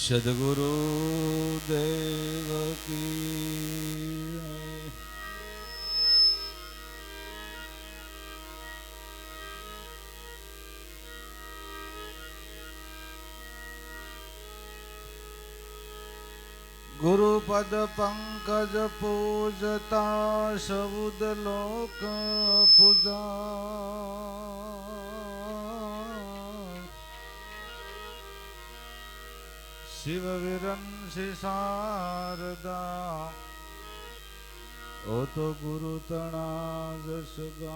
સદગુરુ દેવ કી ગુરુપદ પંકજ પૂજતા સૌદ લોક પૂજા શિવ વિરંશી શારદા. ઓ તો ગુરુ તણા જસ ગા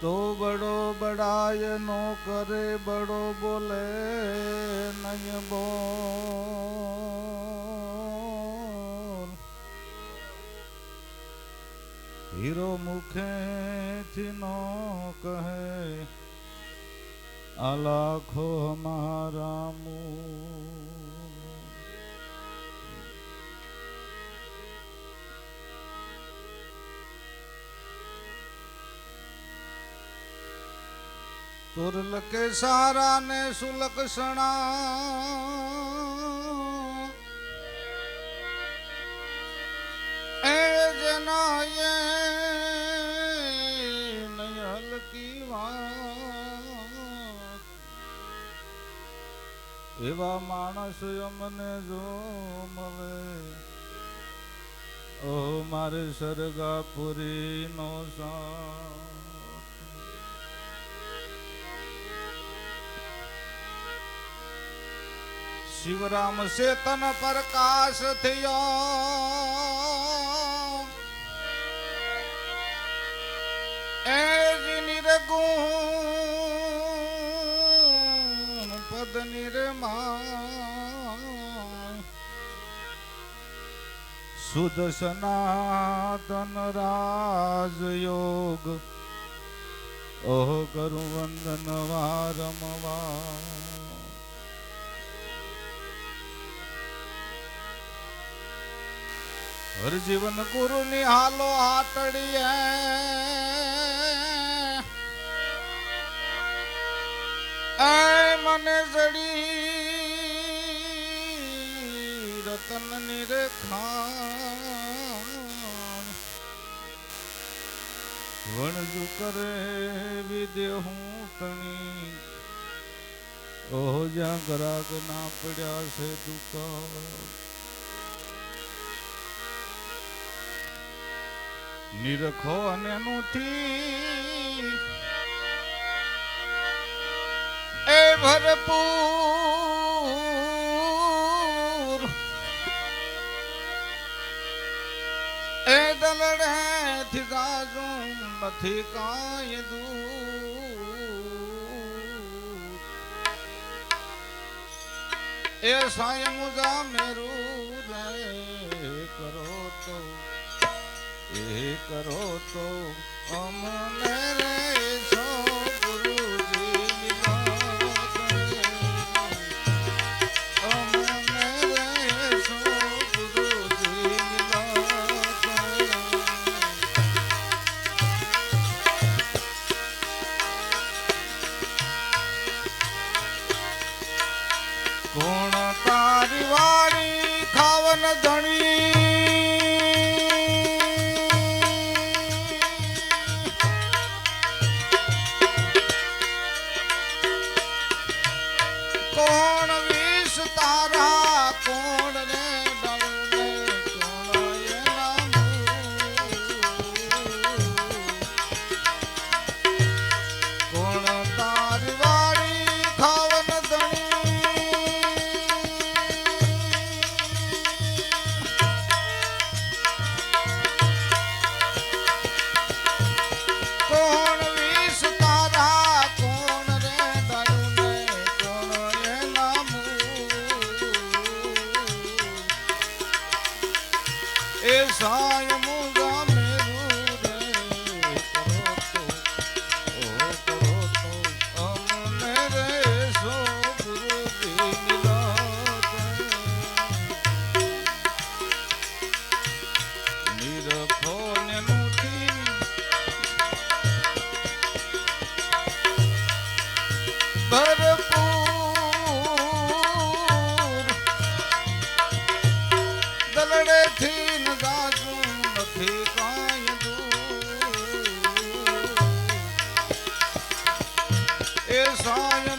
તો બડો બડાય નો કરે, બડો બોલે નહીં બોલ. હીરો મુખેથી નો કહે આ મારા તુરલકે સારા ને સુલક્ષણા એ જના એવા માણસ અમને જો મળે ઓ મારે સરગાપુરી નો સા શિવરામ ચેતન પ્રકાશ થયો. એ નિર્ગુણ નિર્મા શુદ્ધ સનાતન રાજયોગ. ઓહ કરું વંદન વારમવા હર જીવન ગુરુ ની હાલો મને જડી, રતનની રેખાણ વણજુ કરે વિદ્ય હું તણી. ઓહો, જ્યાં ગ્રાગ ના પડ્યા છે દુકાળ. નિરખો અને નુથી એ ભરપૂર. એ દલડે થી ગાજુ નથી કાંઈ દૂર. એ સાય મુજા મેરું રે કરો તો, એ કરો તો અમને રે Soy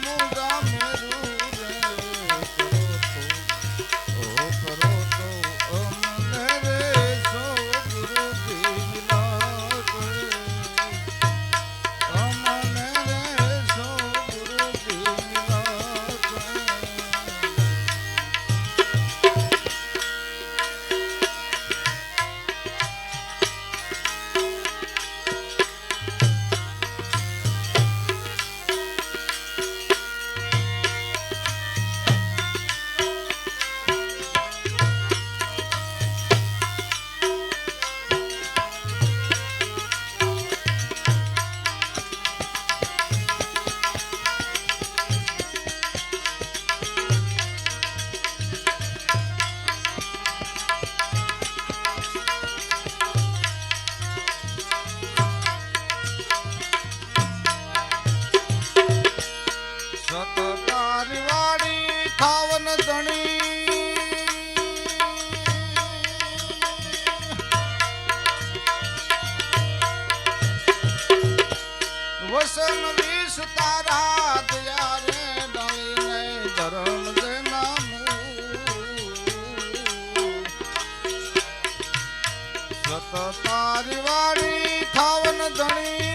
મારવાડી ખાવન ધણી. વસન વિષ તારા દયા રે દળી ધરમ સત તારી વાડી ખાવન ધણી.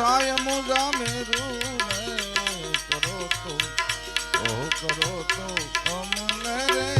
સાયમો ગામે રૂ કરો તો ઓ કરો તો અમને રે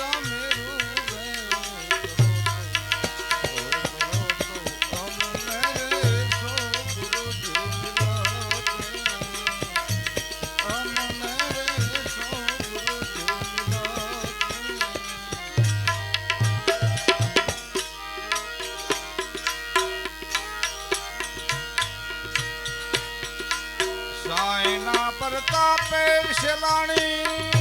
કરતા પેર